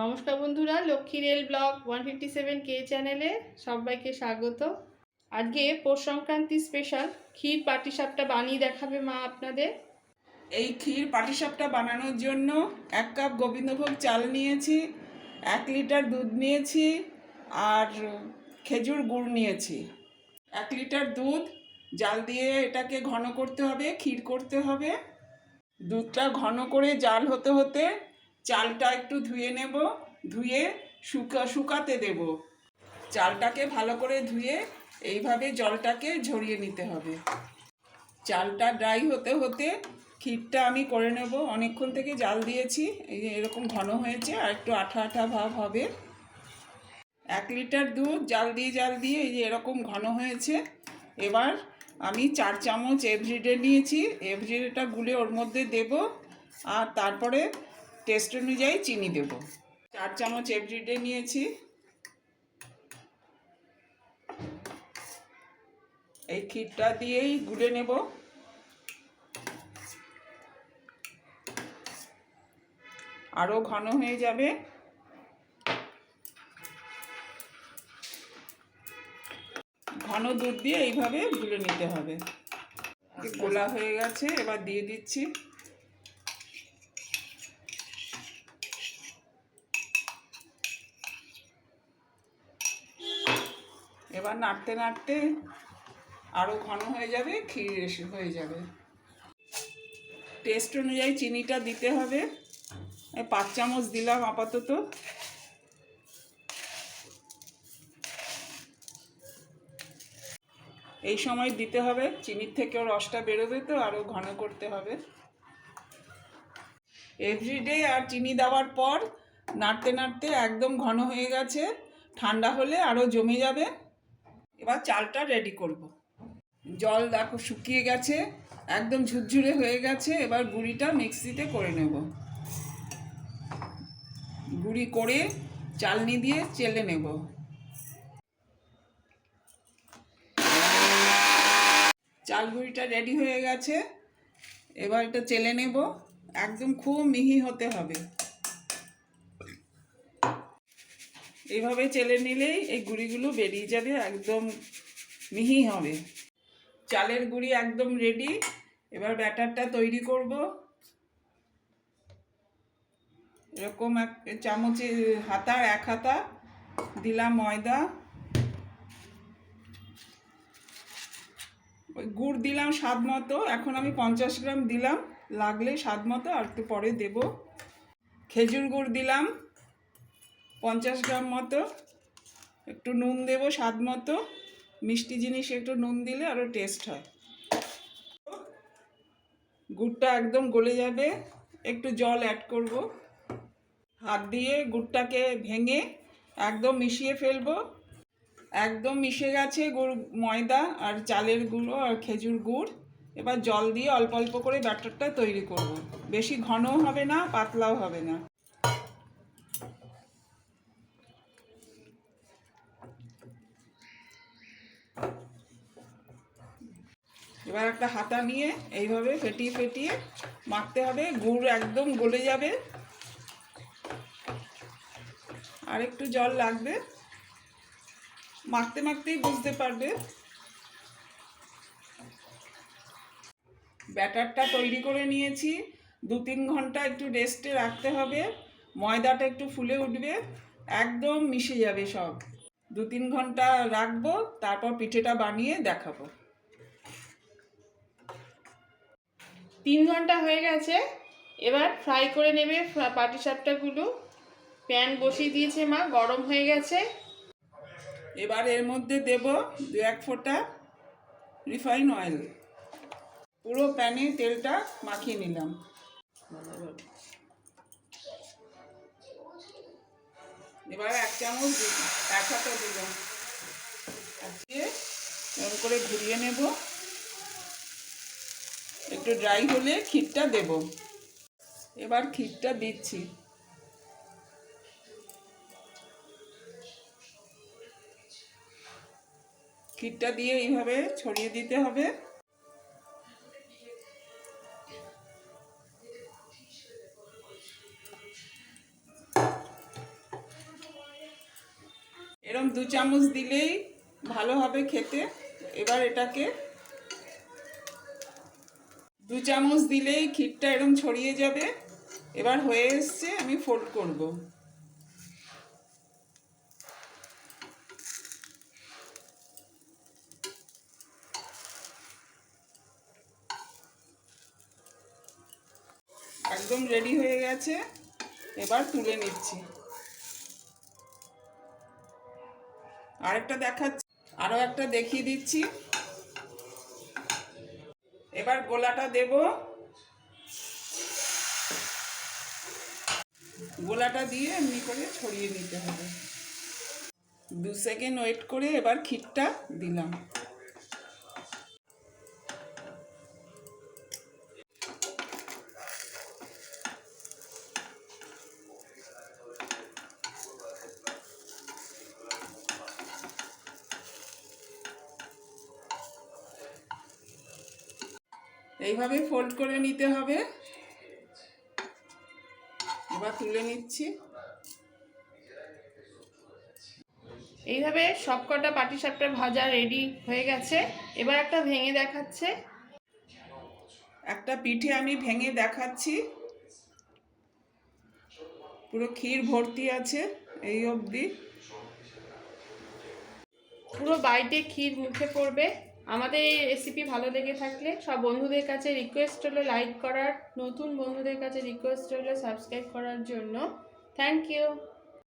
নমস্কার বন্ধুরা, Lakshmi rail blog one fifty seven কে চ্যানেলে সবাইকে স্বাগত। আজকে পৌষ সংক্রান্তি স্পেশাল ক্ষীর পাটিসাপটা বানিয়ে দেখাবে মা আপনাদের। এই ক্ষীর পাটিসাপটা বানানোর জন্য এক কাপ গোবিন্দভোগ চাল নিয়েছি, এক লিটার দুধ নিয়েছি, আর খেজুর গুড় নিয়েছি। এক লিটার দুধ, জাল দিয়ে এটাকে ঘন করতে হবে, ক্ষীর করতে হবে। দুধটা ঘন করে জাল হতে হতে চালটা একটু ধুয়ে নেব, ধুয়ে শুকা, শুকাতে দেব। চালটাকে ভালো করে ধুয়ে এইভাবে জলটাকে ঝরিয়ে নিতে হবে। চালটা ড্রাই হতে হতে ক্ষীরটা আমি করে নেব। অনেকক্ষণ থেকে জাল দিয়েছি, এই এরকম ঘন হয়েছে আর একটু আঠা আঠা ভাব হবে। এক লিটার দুধ জাল দিয়ে জাল দিয়ে এই যে এরকম ঘন হয়েছে। এবার আমি চার চামচ এভরিডে নিয়েছি। এভরিডেটা গুলে ওর মধ্যে দেব। আর তারপরে টেস্ট অনুযায়ী চিনি দেব। চার চামচ এভরিডে নিয়েছি। এই ক্ষীরটা দিয়েই গুলে নেব। আরও ঘন হয়ে যাবে। ঘন দুধ দিয়ে এইভাবে গুলে নিতে হবে। গোলা হয়ে গেছে, এবার দিয়ে দিচ্ছি। এবার নাড়তে নাড়তে আরও ঘন হয়ে যাবে, ক্ষীর এসে হয়ে যাবে। টেস্ট অনুযায়ী চিনিটা দিতে হবে। পাঁচ চামচ দিলাম আপাতত। এই সময় দিতে হবে, চিনির থেকেও রসটা বেরোবে তো আরও ঘন করতে হবে। এভরিডে আর চিনি দেওয়ার পর নাড়তে নাড়তে একদম ঘন হয়ে গেছে। ঠান্ডা হলে আরও জমে যাবে। এবার চালটা রেডি করব। জল দেখো শুকিয়ে গেছে, একদম ঝুরঝুরে হয়ে গেছে, এবার গুঁড়িটা মিক্সিতে করে নেব। গুঁড়ি করে চালনি দিয়ে চেলে নেব। চাল গুঁড়িটা রেডি হয়ে গেছে, এবার এটা চেলে নেব। একদম খুব মিহি হতে হবে। এইভাবে চেলে নিলেই এই গুঁড়িগুলো বেরিয়ে যাবে, একদম মিহি হবে। চালের গুঁড়ি একদম রেডি এবার ব্যাটারটা তৈরি করব। এরকম এক চামচে হাতার এক হাতা দিলাম ময়দা। গুড় দিলাম স্বাদ মতো, এখন আমি পঞ্চাশ গ্রাম দিলাম। লাগলে স্বাদ মতো আর একটু পরে দেব। খেজুর গুড় দিলাম। পঞ্চাশ গ্রাম মতো, একটু নুন দেবো স্বাদ মতো, মিষ্টি জিনিস একটু নুন দিলে আরও টেস্ট হয়। গুড়টা একদম গলে যাবে, একটু জল অ্যাড করব। হাত দিয়ে গুড়টাকে ভেঙে একদম মিশিয়ে ফেলব। একদম মিশে গেছে গুড়, ময়দা আর চালের গুঁড়ো আর খেজুর গুড়। এবার জল দিয়ে অল্প অল্প করে ব্যাটারটা তৈরি করব। বেশি ঘনও হবে না, পাতলাও হবে না। এবার একটা হাতা নিয়ে এইভাবে ফেটিয়ে ফেটিয়ে মাখতে হবে, গুড় একদম গলে যাবে। আর একটু জল লাগবে। মাখতে মাখতেই বুঝতে পারবে। ব্যাটারটা তৈরি করে নিয়েছি। দু তিন ঘণ্টা একটু রেস্টে রাখতে হবে। ময়দাটা একটু ফুলে উঠবে, একদম মিশে যাবে সব। দু তিন ঘণ্টা রাখব, তারপর পিঠেটা বানিয়ে দেখাবো। তিন ঘণ্টা হয়ে গেছে। এবার ফ্রাই করে নেবে পাটিসাপটাগুলো প্যান বসিয়ে দিয়েছে মা, গরম হয়ে গেছে। এবার এর মধ্যে দেব দু এক ফোঁটা রিফাইন অয়েল পুরো প্যানে তেলটা মাখিয়ে নিলাম। এবার এক চামচ এক হাতা দিলাম। দিয়ে এরকম করে ঘুরিয়ে নেব। একটু ড্রাই হলে ক্ষীরটা দেব। এবার ক্ষীরটা দিচ্ছি। ক্ষীরটা দিয়ে এইভাবে ছড়িয়ে দিতে হবে। এরম দু চামচ দিলেই ভালো হবে খেতে। এবার এটাকে দু চামচ দিলেই ক্ষীরটা এরম ছড়িয়ে যাবে। এবার হয়ে এসছে, আমি ফোল্ড করব। একদম রেডি হয়ে গেছে, এবার তুলে নিচ্ছি। আরেকটা দেখাচ্ছি আরও একটা দেখিয়ে দিচ্ছি। এবার গোলাটা দেব। গোলাটা দিয়ে এমনি করে ছড়িয়ে নিতে হবে। দু সেকেন্ড ওয়েট করে এবার ক্ষীরটা দিলাম। এইভাবে ফোল্ড করে নিতে হবে। এবার তুলে নিচ্ছি। এইভাবে সবকটা পাটিসাপটা ভাজা রেডি হয়ে গেছে। এবার একটা ভেঙে দেখাচ্ছে। একটা পিঠে আমি ভেঙে দেখাচ্ছি। পুরো ক্ষীর ভর্তি আছে এই অবধি। পুরো বাইটে ক্ষীর মুখে পড়বে। আমাদের এই রেসিপি ভালো লেগে থাকলে সব বন্ধুদের কাছে রিকোয়েস্ট হলো লাইক করার। নতুন বন্ধুদের কাছে রিকোয়েস্ট হলো সাবস্ক্রাইব করার জন্য। Thank you